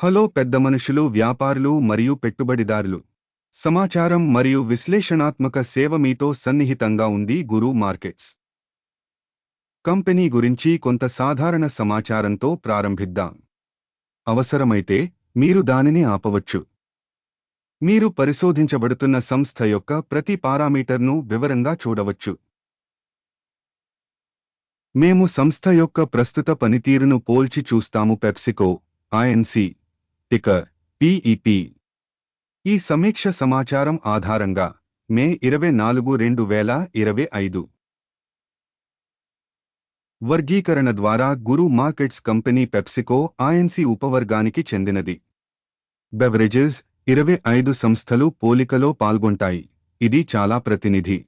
Hello పెద్ద మనుషులు వ్యాపారులు మరియు పెట్టుబడిదారులు. సమాచారం మరియు విశ్లేషణాత్మక సేవ మీతో సన్నిహితంగా ఉంది గురు మార్కెట్స్. కంపెనీ గురించి కొంత సాధారణ సమాచారంతో ప్రారంభిద్దాం. అవసరమైతే మీరు దానిని ఆపవచ్చు. మీరు పరిశోధించబడుతున్న సంస్థ యొక్క ప్రతి పారామీటర్ను వివరంగా చూడవచ్చు. మేము సంస్థ యొక్క ప్రస్తుత పనితీరును పోల్చి చూస్తాము. పెప్సికో ఐఎన్సి టికర్ పిఇపి ఈ సమీక్ష సమాచారం ఆధారంగా మే ఇరవై నాలుగు రెండు వేల ఇరవై ఐదు వర్గీకరణ ద్వారా Guru Markets company PepsiCo INC ఉపవర్గానికి చెందినది. బెవరేజెస్ ఇరవై ఐదు సంస్థలు పోలికలో పాల్గొంటాయి. ఇది చాలా ప్రతినిధి.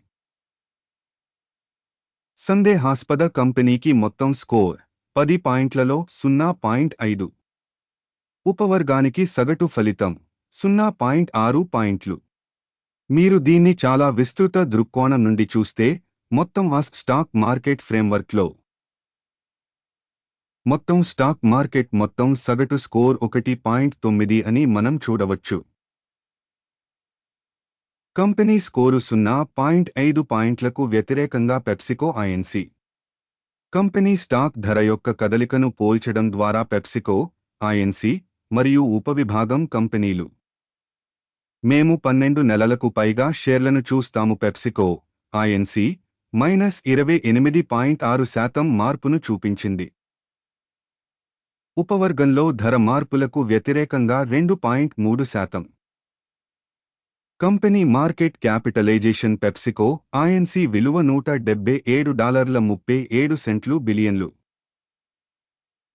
సందేహాస్పద కంపెనీకి మొత్తం స్కోర్ పది పాయింట్లలో సున్నా పాయింట్ ఐదు. ఉపవర్గానికి సగటు ఫలితం సున్నా పాయింట్ ఆరు పాయింట్లు. మీరు దీన్ని చాలా విస్తృత దృక్కోణం నుండి చూస్తే మొత్తం ఆ స్టాక్ మార్కెట్ ఫ్రేమ్వర్క్లో. మొత్తం స్టాక్ మార్కెట్ మొత్తం సగటు స్కోర్ ఒకటి పాయింట్ తొమ్మిది అని మనం చూడవచ్చు. కంపెనీ స్కోరు సున్నా పాయింట్ ఐదు పాయింట్లకు వ్యతిరేకంగా పెప్సికో ఐఎన్సి కంపెనీ స్టాక్ ధర యొక్క కదలికను పోల్చడం ద్వారా పెప్సికో ఐఎన్సి మరియు ఉపవిభాగం కంపెనీలు. మేము పన్నెండు నెలలకు పైగా షేర్లను చూస్తాము. పెప్సికో ఐఎన్సి మైనస్ ఇరవై ఎనిమిది పాయింట్ ఆరు శాతం మార్పును చూపించింది. ఉపవర్గంలో ధర మార్పులకు వ్యతిరేకంగా రెండు పాయింట్ మూడు శాతం. Company market capitalisation PepsiCo INC విలువ నూట డెబ్బై ఏడు డాలర్ల ముప్పై ఏడు సెంట్లు బిలియన్లు.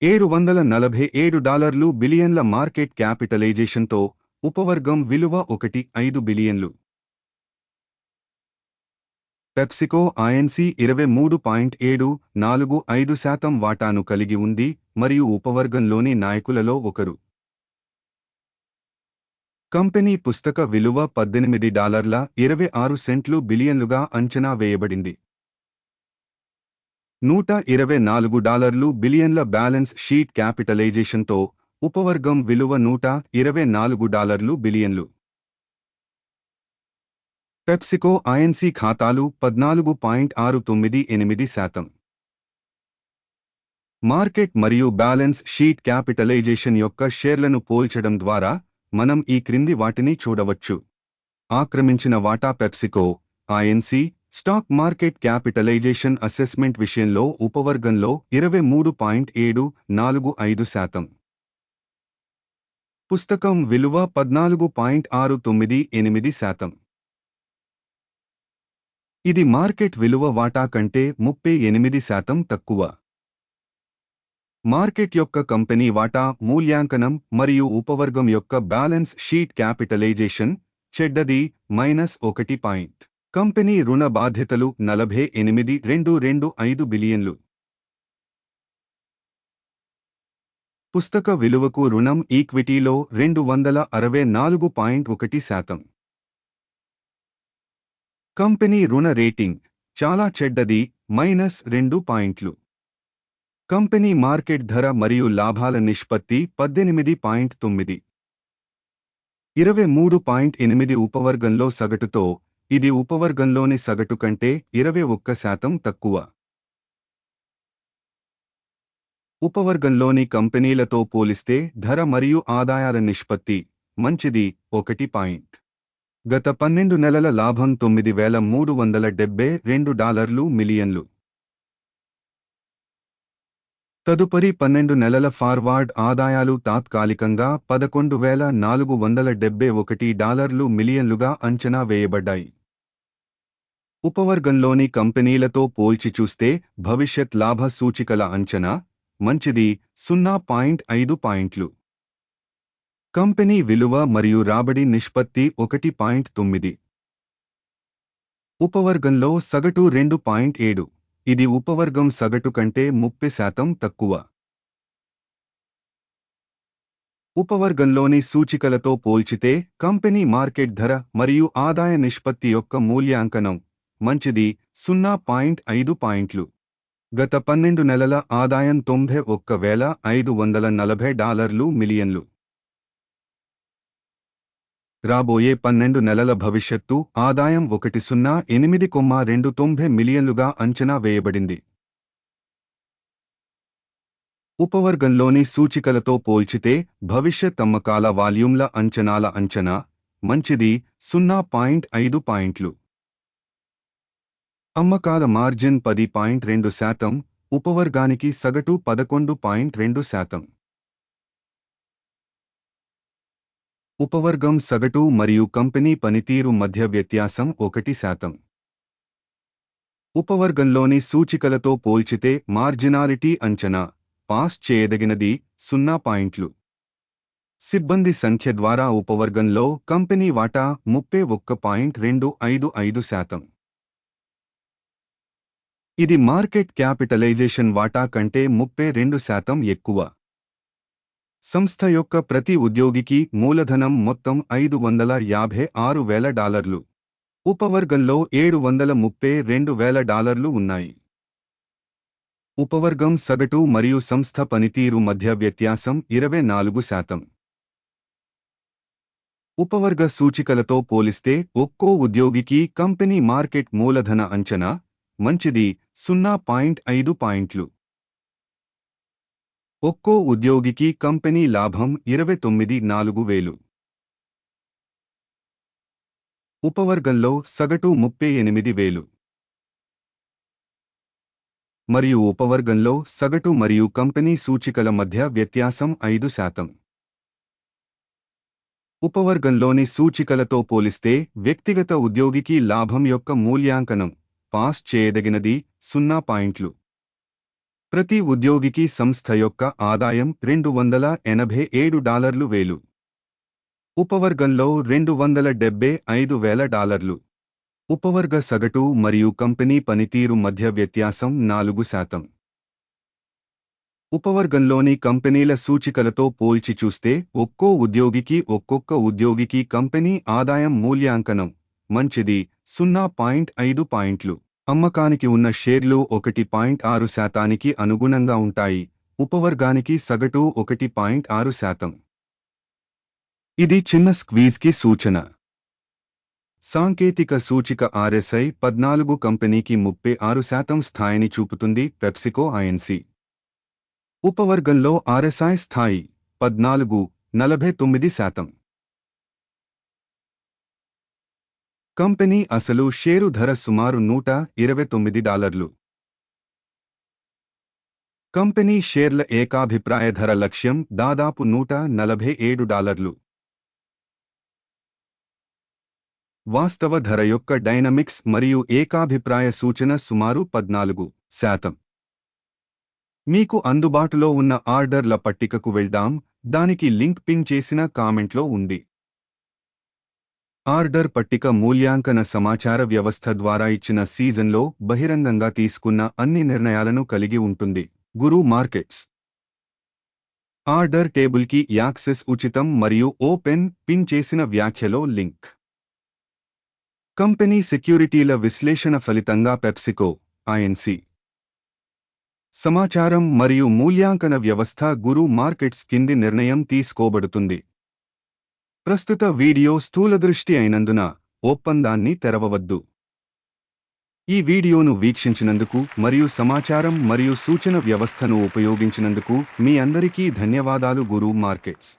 ఏడు వందల నలభై ఏడు డాలర్లు బిలియన్ల మార్కెట్ క్యాపిటలైజేషన్తో ఉపవర్గం విలువ ఒకటి ఐదు బిలియన్లు. పెప్సికో ఐఎన్సి ఇరవై మూడు పాయింట్ ఏడు నాలుగు ఐదు శాతం వాటాను కలిగి ఉంది మరియు ఉపవర్గంలోని నాయకులలో ఒకరు. కంపెనీ పుస్తక విలువ పద్దెనిమిది డాలర్ల ఇరవై ఆరు సెంట్లు బిలియన్లుగా అంచనా వేయబడింది. నూట ఇరవై నాలుగు డాలర్లు బిలియన్ల బ్యాలెన్స్ షీట్ క్యాపిటలైజేషన్తో ఉపవర్గం విలువ నూట ఇరవై నాలుగు డాలర్లు బిలియన్లు. పెప్సికో ఐఎన్సి ఖాతాలు పద్నాలుగు పాయింట్ ఆరు తొమ్మిది ఎనిమిది శాతం. మార్కెట్ మరియు బ్యాలెన్స్ షీట్ క్యాపిటలైజేషన్ యొక్క షేర్లను పోల్చడం ద్వారా మనం ఈ క్రింది వాటిని చూడవచ్చు. ఆక్రమించిన వాటా PepsiCo INC stock market capitalisation assessment విషయంలో ఉపవర్గంలో ఇరవై మూడు పాయింట్ ఏడు నాలుగు ఐదు శాతం. పుస్తకం విలువ పద్నాలుగు పాయింట్ ఆరు తొమ్మిది ఎనిమిది శాతం. ఇది మార్కెట్ విలువ వాటా కంటే ముప్పై ఎనిమిది శాతం తక్కువ. మార్కెట్ యొక్క కంపెనీ వాటా మూల్యాంకనం మరియు ఉపవర్గం యొక్క బ్యాలెన్స్ షీట్ క్యాపిటలైజేషన్ చెడ్డది మైనస్ ఒకటి పాయింట్. కంపెనీ రుణ బాధ్యతలు నలభై ఎనిమిది రెండు రెండు ఐదు బిలియన్లు. పుస్తక విలువకు రుణం ఈక్విటీలో రెండు వందల అరవై నాలుగు పాయింట్ ఒకటి శాతం. కంపెనీ రుణ రేటింగ్ చాలా చెడ్డది మైనస్ రెండు పాయింట్లు. కంపెనీ మార్కెట్ ధర మరియు లాభాల నిష్పత్తి పద్దెనిమిది పాయింట్ తొమ్మిది. ఇరవై మూడు పాయింట్ ఎనిమిది ఉపవర్గంలో సగటుతో ఇది ఉపవర్గంలోని సగటు కంటే ఇరవై ఒక్క శాతం తక్కువ. ఉపవర్గంలోని కంపెనీలతో పోలిస్తే ధర మరియు ఆదాయాల నిష్పత్తి మంచిది ఒకటి పాయింట్. గత పన్నెండు నెలల లాభం తొమ్మిది వేల మూడు వందల డెబ్బై రెండు డాలర్లు మిలియన్లు. తదుపరి పన్నెండు నెలల ఫార్వార్డ్ ఆదాయాలు తాత్కాలికంగా పదకొండు వేల నాలుగు వందల డెబ్బై ఒకటి డాలర్లు మిలియన్లుగా అంచనా వేయబడ్డాయి. ఉపవర్గంలోని కంపెనీలతో పోల్చి చూస్తే భవిష్యత్ లాభ సూచికల అంచనా మంచిది సున్నా పాయింట్ ఐదు పాయింట్లు. కంపెనీ విలువ మరియు రాబడి నిష్పత్తి ఒకటి పాయింట్ తొమ్మిది. ఉపవర్గంలో సగటు రెండు పాయింట్ ఏడు. ఇది ఉపవర్గం సగటు కంటే ముప్పై శాతం తక్కువ. ఉపవర్గంలోని సూచికలతో పోల్చితే కంపెనీ మార్కెట్ ధర మరియు ఆదాయ నిష్పత్తి యొక్క మూల్యాంకనం మంచిది సున్నా పాయింట్ ఐదు పాయింట్లు. గత పన్నెండు నెలల ఆదాయం తొంభై ఒక్క వేల ఐదు వందల నలభై డాలర్లు మిలియన్లు. రాబోయే పన్నెండు నెలల భవిష్యత్తు ఆదాయం ఒకటి సున్నా ఎనిమిది కొమ్మ రెండు తొంభై మిలియన్లుగా అంచనా వేయబడింది. ఉపవర్గంలోని సూచికలతో పోల్చితే భవిష్యత్ అమ్మకాల వాల్యూమ్ల అంచనాల అంచనా మంచిది సున్నా పాయింట్ ఐదు పాయింట్లు. అమ్మకాల మార్జిన్ పది పాయింట్ రెండు శాతం ఉపవర్గానికి సగటు పదకొండు పాయింట్ రెండు శాతం. ఉపవర్గం సగటు మరియు కంపెనీ పనితీరు మధ్య వ్యత్యాసం ఒకటి శాతం. ఉపవర్గంలోని సూచికలతో పోల్చితే మార్జినాలిటీ అంచనా పాస్ చేయదగినది సున్నా పాయింట్లు. సిబ్బంది సంఖ్య ద్వారా ఉపవర్గంలో కంపెనీ వాటా ముప్పై ఒక్క పాయింట్ రెండు ఐదు ఐదు శాతం. ఇది మార్కెట్ క్యాపిటలైజేషన్ వాటా కంటే ముప్పై రెండు శాతం ఎక్కువ. సంస్థ యొక్క ప్రతి ఉద్యోగికి మూలధనం మొత్తం ఐదు వందల యాభై ఆరు వేల డాలర్లు. ఉపవర్గంలో ఏడు వందల ముప్పై రెండు వేల డాలర్లు ఉన్నాయి. ఉపవర్గం సగటు మరియు సంస్థ పనితీరు మధ్య వ్యత్యాసం ఇరవై నాలుగు శాతం. ఉపవర్గ సూచికలతో పోలిస్తే ఒక్కో ఉద్యోగికి కంపెనీ మార్కెట్ మూలధన అంచనా మంచిది సున్నా పాయింట్ ఐదు పాయింట్లు. ఒక్కో ఉద్యోగికి కంపెనీ లాభం ఇరవై తొమ్మిది నాలుగు వేలు. ఉపవర్గంలో సగటు ముప్పై ఎనిమిది వేలు. మరియు ఉపవర్గంలో సగటు మరియు కంపెనీ సూచికల మధ్య వ్యత్యాసం ఐదు శాతం. ఉపవర్గంలోని సూచికలతో పోలిస్తే వ్యక్తిగత ఉద్యోగికి లాభం యొక్క మూల్యాంకనం పాస్ చేయదగినది సున్నా పాయింట్లు. ప్రతి ఉద్యోగికి సంస్థ యొక్క ఆదాయం రెండు వందల ఎనభై ఏడు డాలర్లు వేలు. ఉపవర్గంలో రెండు వందల డెబ్బై ఐదు వేల డాలర్లు. ఉపవర్గ సగటు మరియు కంపెనీ పనితీరు మధ్య వ్యత్యాసం నాలుగు శాతం. ఉపవర్గంలోని కంపెనీల సూచికలతో పోల్చి చూస్తే ఒక్కో ఉద్యోగికి ఒక్కొక్క ఉద్యోగికి కంపెనీ ఆదాయం మూల్యాంకనం మంచిది సున్నా పాయింట్ ఐదు పాయింట్లు. అమ్మకానికి ఉన్న షేర్లు ఒకటి పాయింట్ ఆరు శాతానికి అనుగుణంగా ఉంటాయి. ఉపవర్గానికి సగటు ఒకటి పాయింట్ ఆరు శాతం. ఇది చిన్న స్క్వీజ్కి సూచన. సాంకేతిక సూచిక ఆర్ఎస్ఐ పద్నాలుగు కంపెనీకి ముప్పై ఆరు శాతం స్థాయిని చూపుతుంది పెప్సికో ఐఎన్సి ఉపవర్గంలో ఆర్ఎస్ఐ స్థాయి పద్నాలుగు నలభై తొమ్మిది శాతం. కంపెనీ అసలు షేరు ధర సుమారు నూట ఇరవై తొమ్మిది డాలర్లు. కంపెనీ షేర్ల ఏకాభిప్రాయ ధర లక్ష్యం దాదాపు నూట నలభై ఏడు డాలర్లు. వాస్తవ ధర యొక్క డైనమిక్స్ మరియు ఏకాభిప్రాయ సూచన సుమారు పద్నాలుగు శాతం. మీకు అందుబాటులో ఉన్న ఆర్డర్ల పట్టికకు వెళ్దాం దానికి లింక్ పిన్ చేసిన కామెంట్లో ఉంది. ఆర్డర్ పట్టిక మూల్యాంకన సమాచార వ్యవస్థ ద్వారా ఇచ్చిన సీజన్లో బహిరంగంగా తీసుకున్న అన్ని నిర్ణయాలను కలిగి ఉంటుంది. గురు మార్కెట్స్. ఆర్డర్ టేబుల్కి యాక్సెస్ ఉచితం మరియు ఓపెన్ పిన్ చేసిన వ్యాఖ్యలో లింక్. కంపెనీ సెక్యూరిటీల విశ్లేషణ ఫలితంగా పెప్సికో ఐఎన్సి సమాచారం మరియు మూల్యాంకన వ్యవస్థ గురు మార్కెట్స్ కింది నిర్ణయం తీసుకోబడుతుంది. ప్రస్తుత వీడియో స్థూలదృష్టి అయినందున ఒప్పందాన్ని తెరవవద్దు. ఈ వీడియోను వీక్షించినందుకు మరియు సమాచారం మరియు సూచన వ్యవస్థను ఉపయోగించినందుకు మీ అందరికీ ధన్యవాదాలు గురు మార్కెట్స్.